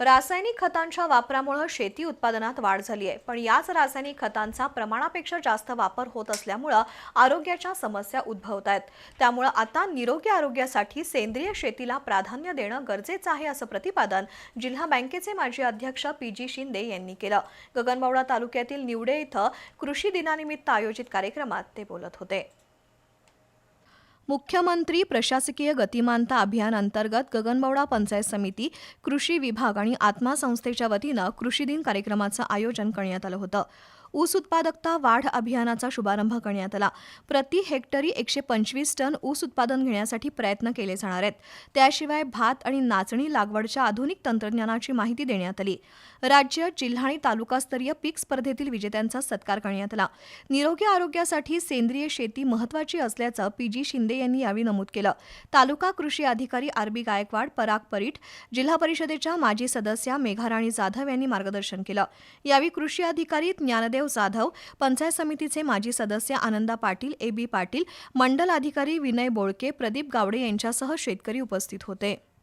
रासायनिक खतांच्या वापरामुळे शेती उत्पादनात वाढ झाली आहे. पण याच रासायनिक खतांचा प्रमाणापेक्षा जास्त वापर होत असल्यामुळं आरोग्याच्या समस्या उद्भवत आहेत. त्यामुळं आता निरोगी आरोग्यासाठी सेंद्रिय शेतीला प्राधान्य देणं गरजेचं आहे असं प्रतिपादन जिल्हा बँकेचे माजी अध्यक्ष पी जी शिंदे यांनी केलं. गगनबावडा तालुक्यातील निवडे इथं कृषी दिनानिमित्त आयोजित कार्यक्रमात ते बोलत होते. मुख्यमंत्री प्रशासकीय गतिमानता अभियान अंतर्गत गगनबावडा पंचायत समिती कृषी विभाग आणि आत्मा संस्थेच्या वतीनं कृषी दिन कार्यक्रमाचं आयोजन करण्यात आलं होतं. ऊस उत्पादकता वाढ अभियानाचा शुभारंभ करण्यात आला. प्रति हेक्टरी एकशे पंचवीस टन ऊस उत्पादन घेण्यासाठी प्रयत्न केले जाणार आहेत. त्याशिवाय भात आणि नाचणी लागवडच्या आधुनिक तंत्रज्ञानाची माहिती देण्यात आली. राज्य जिल्हा आणि तालुकास्तरीय पीक स्पर्धेतील विजेत्यांचा सत्कार करण्यात आला. निरोगी आरोग्यासाठी सेंद्रिय शेती महत्वाची असल्याचं पी जी शिंदे यांनी यावेळी नमूद केलं. तालुका कृषी अधिकारी आर बी गायकवाड पराग परीट जिल्हा परिषदेच्या माजी सदस्या मेघाराणी जाधव यांनी मार्गदर्शन केलं. यावेळी कृषी अधिकारी ज्ञानदेव जाधव पंचायत समितीचे माजी सदस्य आनंदा पाटील ए बी पाटील मंडल अधिकारी विनय बोळके प्रदीप गावडे यांच्यासह शेतकरी उपस्थित होते.